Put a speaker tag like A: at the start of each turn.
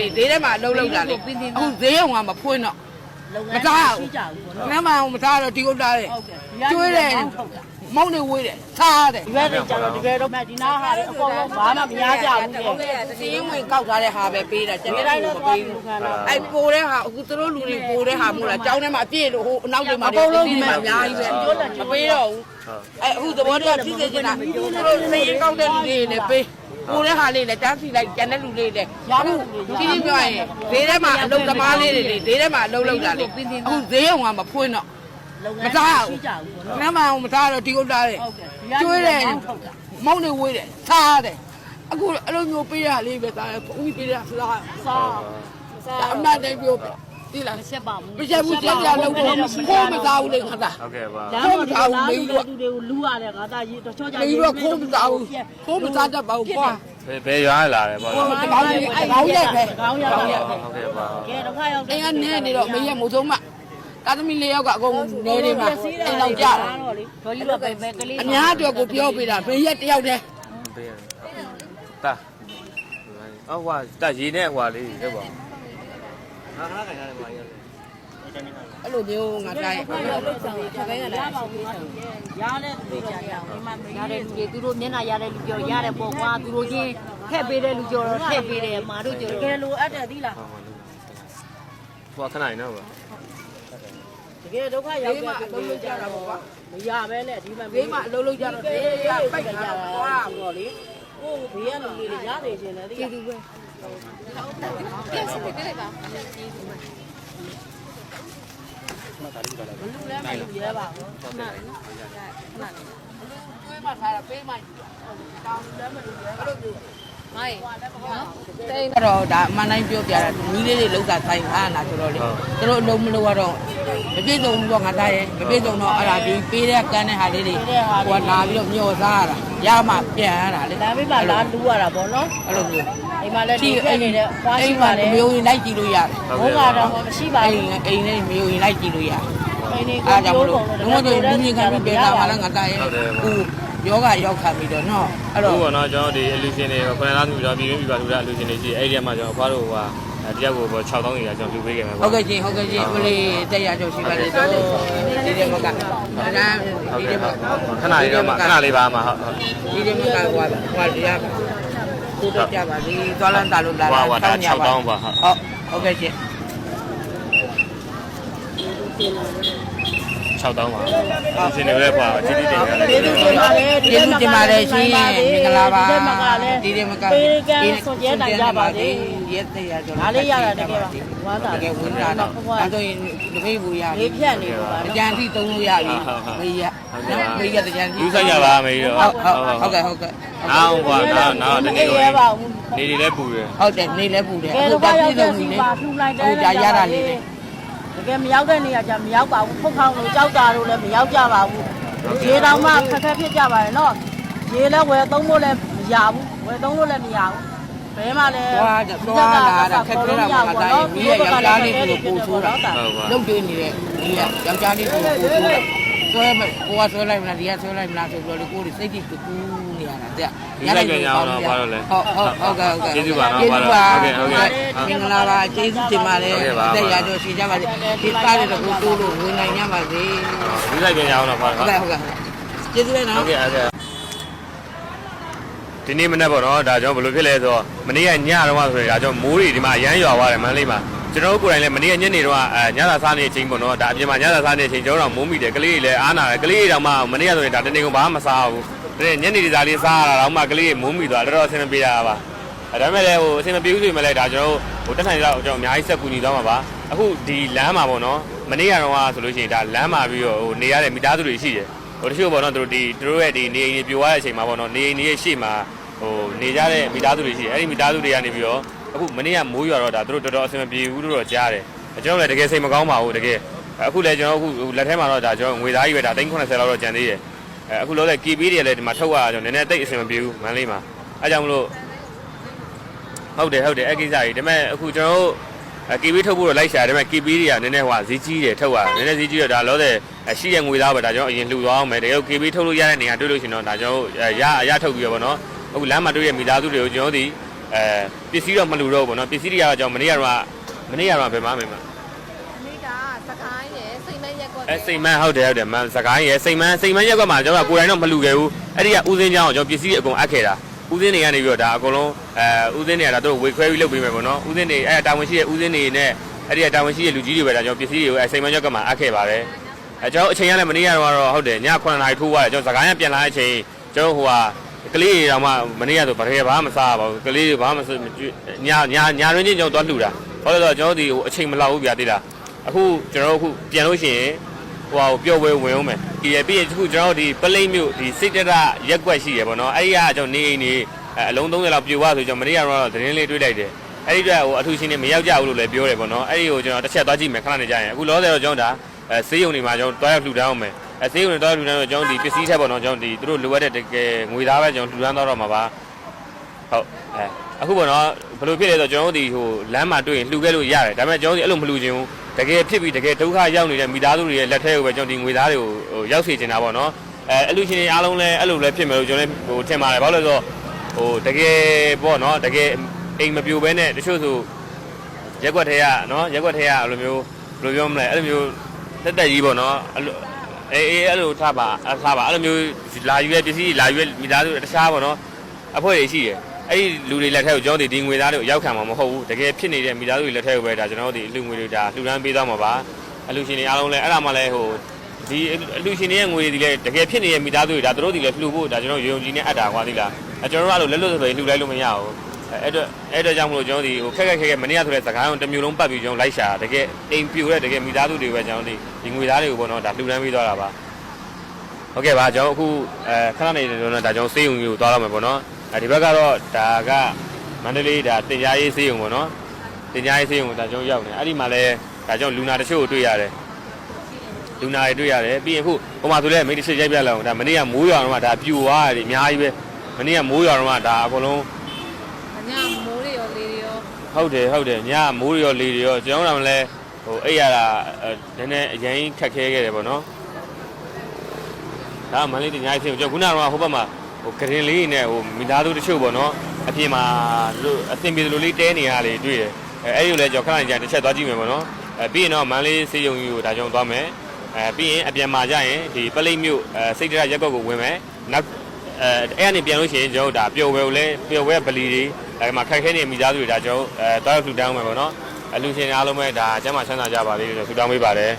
A: လေဈေးထဲမှာအလုံးလုံးတာလေအခုဈေးအောင်ကမဖွင့်တော့
B: လုပ်င
A: မ
B: န်း
A: သား
B: ရှိ
A: ဘူး
B: ကြဘူးပေါ့နော်
A: နမ်းမအောင်မသားတော့ဒီကုတ်သားတယ်
B: ဟုတ်ကဲ့
A: ကျွေးတယ်မုံနေဝေးတယ်စားတယ်
B: ဒီဘက်တွေကျတော့တကယ်တော့ဒီနားဟာလေအကုန်လုံးဘာမှမရကြဘူးလေ
A: စီးရင်ဝင်ကောက်ထားတဲ့ဟာပဲပေးတာကျန်တဲ့တိုင်းတော့မပေးဘူးအဲ့ပိုတဲ့ဟာအခုသူတို့လူတွေပိုတဲ့ဟာမို့လားကျောင်းထဲမှာအပြည့်လို့ဟိုအနောက်တွေမှာအကုန်လုံးဒီမှာအများကြီးပဲမပေးတော့ဘူးအဲ့အခုသဘောတည်းဖြစ်စေချင်တာသူတို့စီးရင်ကောက်တဲ့လူတွေလည်းပေး ပိုတဲ့ဟာလေးလည်းကြားစီလိုက်ကျန်တဲ့လူလေးလည်းအခုကြီးကြီးပြောရင်ဈေးထဲမှာအလုံးသမားလေးတွေလေဈေးထဲမှာအလုံးလုံးတာလေအခုဈေးအောင်ကမဖွင့်တော့
B: လုပ်င
A: မ
B: န်း
A: သား
B: ရှိ
A: ဘူး
B: ကြဘူးပေါ့နော်
A: နမ်းမအောင်မသားတော့ဒီကုတ်သားတယ်
B: ဟုတ်ကဲ့
A: ကျွေးတယ်မုံနေဝေးတယ်စားတယ်အခုအဲ့လိုမျိုးပေးရလေးပဲသားဘုန်းကြီးပေးရစား
B: စားစား
A: အမတ်တိုင်းပြော ဒီလား
B: မချက်ပါဘူး
A: မချက်ဘူးချက်ကြလုံးတော့ခိုးမသားဘူးလေခါတာ
C: ဟုတ်ကဲ့ပါ
B: လမ်းပေါ်ကလာလူတွေကိုလူရတယ်ငါသားကြီးတချို့ကြ
A: လေတော့ခိုးမသားဘူးခိုးမသားတတ်ပါဘူးကွာ
C: ဘယ်ဘယ်ရွာလာတယ်ပေါ့
A: ဟို
C: နော်
A: တကောင်းကြီးအဲ့ကောင်းရက်ပဲ
B: ကောင်းရောက်တယ်
C: ဟုတ်ကဲ့ပါ
B: ကဲဒုက္ခရောက်
A: အိမ်ကနေနေတော့မင်းရမို့ဆုံးမတာသမီလေးယောက်ကအကုန်နေနေမှာအိမ်တော့ကြတာ
B: တော့လေဒေါ်ကြီးတို့ပဲပဲကလေး
A: အများအတွက်ကိုပြောပေးတာမင်းရက်တယောက်တည်း
C: ပေးရတာအော်ဟွာတက်ရေးနဲ့ဟွာလေးဟုတ်ပါ ဟာဟာခိုင်ရတယ်ပါရ
A: အဲ့လိုမျိုးငါတိုင်း
B: ရပါဘူးရတဲ့သူတွေကြာကြာအိမ်မှာရတဲ့လူတွေသူတို့မျက်နှာရတဲ့လူကြောရတဲ့ပေါ့ကွာသူတို့ချင်းထည့်ပေးတဲ့လူကြောတော့ထည့်ပေးတယ်မာတို့ကြောတကယ်လိုအပ်တယ်သီလား
C: ဟွာခဏနေတော့ပါ
B: တကယ်ဒုက္ခရောက်
A: ဘေးမှာအလုံးလုံးကြတာပေါ့ကွာ
B: မရပဲနဲ့ဒီမှာ
A: ဘေးမှာအလုံးလုံးကြတော့ဘေးကပိုက်ကြတာကွာ
B: တော့လေဟိုဘေးကလူတွေရနေခြင်းလေသီလား ကျေးဇူးပဲဘလူလည်းမလူရဲပါဘူးခဏလေးနော်ခဏလေး
A: တွေးမှထားတာပေးမှယူတာတောင်းလည်းမလို့ရဲအဲ့လိုမျိုး မိုင်းနော်တိတ်တော့ဒါအမှန်တိုင်းပြောပြတာမီးလေးတွေလောက်တာဆိုင်အားနာဆိုတော့လေသူတို့အလုံးမလို့ကတော့မပြည့်စုံဘူးတော့ငါသားရဲ့မပြည့်စုံတော့အဲ့ဒါဒီပေးတဲ့ကန်းတဲ့ဟာလေးတွေဟိုလာပြီးတော့မျောစားရတာရမှပြန်ရတာလေ
B: လမ်းဘေးမှာလာလူရတာပေါ့နော်
A: အဲ့လိုမျိုး
B: အိမ်မှာလည်းဒီပြနေတဲ့ခွားရှိပါလေ
A: မျိုးရင်လိုက်ကြည့်လို့ရတယ်
B: ဘုံကတော့မရှိပါ
A: အိ
B: ဘူး
A: မ်အိမ်နဲ့မျိုးရင်လိုက်ကြည့်လို့ရတယ်
B: အိမ်နေ
A: အားကြောင့်မ
B: ကို
A: လို့လုံးဝတို့လူကြီးကပြီးပေးလာမှလည်းငါသားရဲ့ဟိုယော ဂရောက်ခံပြီးတော့နော်အဲ့
C: ဟုတ်
A: တော့
C: ပါတော့ကျွန်တော်ဒီအလူရှင်တွေခုနကသူတော့ပြည်ရင်းပြည်ပါလူတဲ့အလူရှင်တွေရှိအဲ့ဒီမှာကျွန်တော်အဖွားတို့ဟွာတယောက်ကို6000ကြီးကကျွန်တော်လူပေးခဲ့မှာ
A: ဟု
C: ပေါ့
A: တ်ကဲ့ရှင်ဟုတ်ကဲ့ရှင်ဦးလေးတက်ရကြောရှိပါလေတော့ဒီတဲ့မကဒါဒီတဲ့မ
C: ခဏလေးတော့မှခဏလေးပါမှဟုတ်ဟုတ်
A: ဒီတဲ့မကဟိုဟိုတရားကိုတော့ကြပါလိသွားလန်းတာလို့လာ
C: ဟွာဟွာဒါ6000ပါဟုတ်
A: ဟုတ်ဟုတ်ကဲ့ရှင်
C: 6000ပါလူရှင်တွေလည်းဟွာတိတိတင်ရတယ်
B: ကျေးဇူးတင်ပါတယ်
A: ကျေးဇူးတင်ပါတယ်ရှင်မင်္ဂလာပါ
B: ဒီမကလည်း
A: ဒီတဲ့မက
B: ပေးကမ်းဆွန်ကျဲနိုင်ကြပါစေ
A: ရက်တဲ့ရကြော
B: ဒါလေးရတာတကယ်ပါဝမ်းသာ
A: တကယ်ဝင်လာတော့ဒါဆိုရင်တပိတ်ဘူးရ
B: လေးဖြတ်နေပါ
A: အကြံထိသုံးလို့ရပြီမေးရနော်မေးရတကြံထိ
C: ယူဆိုင်ရပါမေးတော့
A: ဟုတ်ဟုတ်ဟုတ်ကဲ့ဟုတ်ကဲ့
C: နောက်ဟွာနောက်နောက်တနေ့
B: ရဲပါဘူး
C: နေနေလည်းပူတယ်
A: ဟုတ်တယ်နေလဲပူတယ်
B: ကဲ
A: အခု
B: တော့
A: ဒါ
B: ရောက်
A: ပြည်
B: တဲ့
A: လုံး
B: စီ
A: ကြီးလေ
B: ပါထူလိုက်တယ်
A: အခုဒါရတာလေးလေ
B: တကယ်မရောက်တဲ့နေရာကျမရောက်ပါဘူးဖုတ်ခေါင်းလို့ကြောက်တာလို့လည်းမရောက်ကြပါဘူးရေတောင်မှခက်ခက်ဖြစ်ကြပါတယ်နော်ရေလည်းဝယ်သုံးဖို့လည်းမရဘူးဝယ်သုံးလို့လည်းမရဘူးဘဲမှလည်း
A: သွားသွားလာတာခက်ခဲတာပါတိုင်းမိရဲ့ယောက်ျားလေးကိုပို့ဆိုးတာ
C: ဟုတ်ပါ
A: လုတ်တွေ့နေတဲ့မိရဲ့ယောက်ျားလေးကိုပို့ဆိုးတာဆွဲမကိုကဆွဲလိုက်မလားဒီကဆွဲလိုက်မလားဆိုတော့လေကိုယ်စိတ်ကြီးကူး နေရတာတဲ့ဟုတ်ဟုတ်ဟုတ်ကဲ့ဟုတ်ကဲ့ကျေးဇူးပါမင်္ဂလာပါကျေးဇူးတင်ပါတယ်တဲ့ရတော့ရှိကြပါစေဒီကားလေးတော့ကိုတိုးလို့ဝင်နိုင်ကြပါစေ
C: ယူဆိုင်ပြန်ရအောင်တော့ဟွာ
A: ဟုတ်ကဲ့ဟုတ်ကဲ့ကျေးဇူးလည်းနော်
C: ဟုတ်ကဲ့ဟုတ်ကဲ့ဒီနေ့မနေ့ပေါ့နော်ဒါကြောင့်ဘယ်လိုဖြစ်လဲဆိုတော့မနေ့ကညတော့ဆိုရင်ဒါကြောင့်မိုးတွေဒီမှာအရမ်းရွာသွားတယ်မန္တလေးမှာကျွန်တော်တို့ကိုယ်တိုင်လည်းမနေ့ကညနေတော့အဲညသာစားနေတဲ့အချိန်ပေါ့နော်ဒါအပြင်မှာညသာစားနေတဲ့အချိန်ကျွန်တော်တို့မိုးမိတယ်ကလေးတွေလည်းအားနာတယ်ကလေးတွေတောင်မှမနေ့ကဆိုရင်ဒါတနေ့ကဘာမှမစားဘူး ဒါနဲ့ညနေဒီစားလေးစားရတာတော့မှကလေးတွေမိုးမိသွားတော်တော်အဆင်မပြေတာပါအဲဒါမဲ့လည်းဟိုအဆင်မပြေဘူးဆိုရင်လည်းဒါကျွန်တော်တို့ဟိုတက်နိုင်တော့ကျွန်တော်အများကြီးဆက်ကူညီသွားမှာပါအခုဒီလမ်းမှာပေါ့နော်မနေ့ကတော့ဆိုလို့ရှိရင်ဒါလမ်းမှာပြီးတော့ဟိုနေရတဲ့မိသားစုတွေရှိတယ်ဟိုတချို့ပေါ့နော်သူတို့ဒီသူတို့ရဲ့ဒီနေအိမ်တွေပြိုသွားတဲ့အချိန်မှာပေါ့နော်နေအိမ်တွေရဲ့ရှေ့မှာဟိုနေကြတဲ့မိသားစုတွေရှိတယ်အဲ့ဒီမိသားစုတွေကနေပြီးတော့အခုမနေ့ကမိုးရွာတော့ဒါသူတို့တော်တော်အဆင်မပြေဘူးလို့တော့ကြားတယ်ကျွန်တော်လည်းတကယ်စိတ်မကောင်းပါဘူးတကယ်အခုလည်းကျွန်တော်အခုလက်ထဲမှာတော့ဒါကျွန်တော်ငွေသားကြီးပဲဒါ390လောက်တော့ကျန်သေးတယ် အဲအခုလောလော KB တွေလည်းဒီမှာထုတ်ရတာကျွန်တော်နည်းနည်းတိတ်အဆင်မပြေဘူးမန္တလေးမှာအဲကြောင့်မလို့ဟုတ်တယ်ဟုတ်တယ်အဲ့ကိစ္စကြီးဒါပေမဲ့အခုကျွန်တော်တို့အဲ KB ထုတ်ဖို့တော့လိုက်ရှာတယ်ဒါပေမဲ့ KB တွေကနည်းနည်းဟိုဈေးကြီးတယ်ထုတ်ရတာနည်းနည်းဈေးကြီးတော့ဒါလောတဲ့ရှိရငွေသားပဲဒါကျွန်တော်အရင်လှူသွားအောင်မယ်တကယ် KB ထုတ်လို့ရတဲ့နေရာတွေ့လို့ရှိရင်တော့ဒါကျွန်တော်ရအရထုတ်ပြီးတော့ဗောနော်အခုလမ်းမှာတွေ့ရမိသားစုတွေကိုကျွန်တော်တို့ဒီဟအဲပစ္စည်းတော့မလူတော့ဘူးပေါ့နော်ပစ္စည်းတွေကတော့ကျွန်တော်မနေ့ကတော့မနေ့ကတော့ဘယ်မှာမင်းမ
D: အမေကစကိုင်းရယ်စိတ်မရက်ကွက်
C: အဲစိတ်မန်းဟုတ်တယ်ဟုတ်တယ်မန်စကိုင်းရယ်စိတ်မန်းစိတ်မန်းရက်ကမှကျွန်တော်ကကိုယ်တိုင်တော့မလူခဲ့ဘူးအဲ့ဒီကဦးစင်းချောင်းကိုကျွန်တော်ပစ္စည်းအကုန်အပ်ခဲ့တာဦးစင်းတွေကနေပြီးတော့ဒါအကုန်လုံးအဲဦးစင်းတွေကဒါတို့ဝေခွဲပြီးလုပ်ပေးမယ်ပေါ့နော်ဦးစင်းတွေအဲတာဝန်ရှိတဲ့ဦးစင်းတွေနဲ့အဲ့ဒီကတာဝန်ရှိတဲ့လူကြီးတွေပဲဒါကျွန်တော်ပစ္စည်းတွေကိုအဲစိတ်မန်းရက်ကမှအပ်ခဲ့ပါတယ်အဲကျွန်တော်အချိန်ရလည်းမနေ့ကတော့ဟုတ်တယ်ည9နာရီထိုးသွားတယ်ကျွန်တော်စကိုင်းကပြန်လာတဲ့အချိန်ကျွန်တော်ဟိုဟာကလေးတွေတော့မှမနေ့ကဆိုဗရေဘာမစားပါဘူးကလေးတွေဘာမှညညညရင်းချင်းကျွန်တော်သွားလှူတာဘာလို့လဲဆိုတော့ကျွန်တော်ဒီဟိုအချိန်မလောက်ဘူးဗျာတိလားအခုကျွန်တော်တို့အခုပြန်လို့ရှိရင် ဟိုဟာကိုပျော်ပွဲဝင်အောင်မယ်ဒီရပြီးရင်အခုကျွန်တော်တို့ဒီပလိမ့်မြို့ဒီစိတ်တရရက်ွက်ရှိရပေါ့နော်အဲ့ဒီကကျွန်တော်နေအိမ်နေအဲအလုံး30လောက်ပြိုသွားဆိုကျွန်တော်မနေ့ကတော့သတင်းလေးတွေ့လိုက်တယ်အဲ့ဒီအတွက်ဟိုအထူးရှင်နေမရောက်ကြဘူးလို့လည်းပြောတယ်ပေါ့နော်အဲ့ဒီကိုကျွန်တော်တစ်ချက်သွားကြည့်မယ်ခဏနေကြရင်အခုလောဆယ်တော့ကျွန်တော်ဒါအဲဆေးရုံတွေမှာကျွန်တော်တွားရောက်လှူဒန်းအောင်မယ်အဲဆေးရုံတွေတွားလှူဒန်းတော့ကျွန်တော်ဒီပစ္စည်းထက်ပေါ့နော်ကျွန်တော်ဒီသူတို့လိုအပ်တဲ့တကယ်ငွေသားပဲကျွန်တော်လှူဒန်းတော့မှာပါဟုတ်အဲ အခုပေါ့နော်ဘယ်လိုဖြစ်လဲဆိုတော့ကျွန်တော်တို့ဒီဟိုလမ်းမှာတွေ့ရင်လှူခဲ့လို့ရတယ်ဒါပေမဲ့ကျွန်တော်တို့အဲ့လိုမလှူချင်ဘူးတကယ်ဖြစ်ပြီးတကယ်ဒုက္ခရောက်နေတဲ့မိသားစုတွေရဲ့လက်ထဲကိုပဲကျွန်တော်ဒီငွေသားတွေကိုဟိုရောက်စေချင်တာပေါ့နော်အဲအလူရှင်တွေအားလုံးလည်းအဲ့လိုလည်းဖြစ်မယ်လို့ကျွန်တော်လည်းဟိုထင်ပါတယ်ဘာလို့လဲဆိုတော့ဟိုတကယ်ပေါ့နော်တကယ်အိမ်မပြိုဘဲနဲ့တချို့ဆိုရက်ွက်ထဲကနော်ရက်ွက်ထဲကအဲ့လိုမျိုးဘယ်လိုပြောမလဲအဲ့လိုမျိုးတက်တက်ကြီးပေါ့နော်အဲ့လိုအေးအေးအဲ့လိုထားပါအဲ့ထားပါအဲ့လိုမျိုးလာယူရဲ့ပစ္စည်းလာယူရဲ့မိသားစုတခြားပေါ့နော်အဖွဲ့တွေရှိတယ် အဲ့ဒီလူတွေလက်ထက်ကိုကျွန်တော်တို့ဒီငွေသားတွေကိုရောက်ခံမှာမဟုတ်ဘူးတကယ်ဖြစ်နေတဲ့မိသားစုတွေလက်ထက်ကိုပဲဒါကျွန်တော်တို့ဒီအလူငွေတွေဒါလှူဒန်းပေးသွားမှာပါအလူရှင်တွေအားလုံးလည်းအဲ့ဒါမှလည်းဟိုဒီအလူရှင်တွေရဲ့ငွေတွေဒီလည်းတကယ်ဖြစ်နေတဲ့မိသားစုတွေဒါတို့တွေလည်းလှူဖို့ဒါကျွန်တော်ရုံကြည်နဲ့အပ်တာကွာသိလားအဲကျွန်တော်တို့ကလည်းလက်လွတ်ဆိုရင်လှူလိုက်လို့မရဘူးအဲ့တော့အဲ့တော့ကြောင့်မလို့ကျွန်တော်ဒီဟိုခက်ခက်ခက်ခက်မနေ့ကဆိုတဲ့စကားအောင်တစ်မျိုးလုံးပတ်ပြီးကျွန်တော်လိုက်ရှာတကယ်အိမ်ပြိုတဲ့တကယ်မိသားစုတွေပဲကျွန်တော်ဒီဒီငွေသားတွေကိုပေါ့နော်ဒါလှူဒန်းပေးသွားတာပါဟုတ်ကဲ့ပါကျွန်တော်အခုအဲခဏနေတော့ဒါကျွန်တော်စေးုံကြီးကိုသွားတော့မယ်ပေါ့နော် အဲဒီဘက်ကတော့ဒါကမန္တလေးဒါတင်ကြားရေးဆေးရုံပေါ့နော်တင်ကြားရေးဆေးရုံကိုဒါကျွန်တော်ရောက်နေအဲ့ဒီမှာလဲဒါကျွန်တော်လူနာတချို့ကိုတွေ့ရတယ်လူနာတွေတွေ့ရတယ်ပြီးရင်ခုဟိုမှာဆိုလဲမိတ်တချို့ရိုက်ပြလောက်ဒါမနေ့ကမိုးရွာတော့မှဒါပြူသွားတယ်အများကြီးပဲမနေ့ကမိုးရွာတော့မှဒါအကုန်လုံး
D: ညမိုးတွေရောလေတွေရော
C: ဟုတ်တယ်ဟုတ်တယ်ညမိုးတွေရောလေတွေရောကျွန်တော်ကလည်းဟိုအိပ်ရတာနည်းနည်းအရင်ခက်ခဲခဲ့တယ်ပေါ့နော်ဒါမန္တလေးတင်ကြားရေးဆေးရုံကျွန်တော်ခုနကတော့ဟိုဘက်မှာ ဟိုဂရင်လေးနဲ့ဟိုမိသားစုတချို့ပေါ့နော်အပြင်မှာလို့အသင်ပြေလိုလေးတဲနေရလေတွေ့တယ်အဲအဲ့ဒီကိုလည်းကျွန်တော်ခဏကြာတစ်ချက်သွားကြည့်မယ်ပေါ့နော်အဲပြီးရင်တော့မန္တလေးစေးရုံကြီးကိုဒါကြောင့်သွားမယ်အဲပြီးရင်အပြန်မှာကျရင်ဒီပလိတ်မြို့အဲစိတ်တရရက်ကွက်ကိုဝင်မယ်နောက်အဲအဲ့ကနေပြန်လို့ရှိရင်ကျွန်တော်ဒါပျော်ဝဲကိုလည်းပျော်ဝဲဗလီတွေအဲဒီမှာခိုက်ခဲနေမိသားစုတွေဒါကျွန်တော်အဲတောက်ထူတောင်းမယ်ပေါ့နော်အလူရှင်အားလုံးပဲဒါအကျမ်းမှာချမ်းသာကြပါသေးတယ်ဆိုတောင်းပေးပါတယ်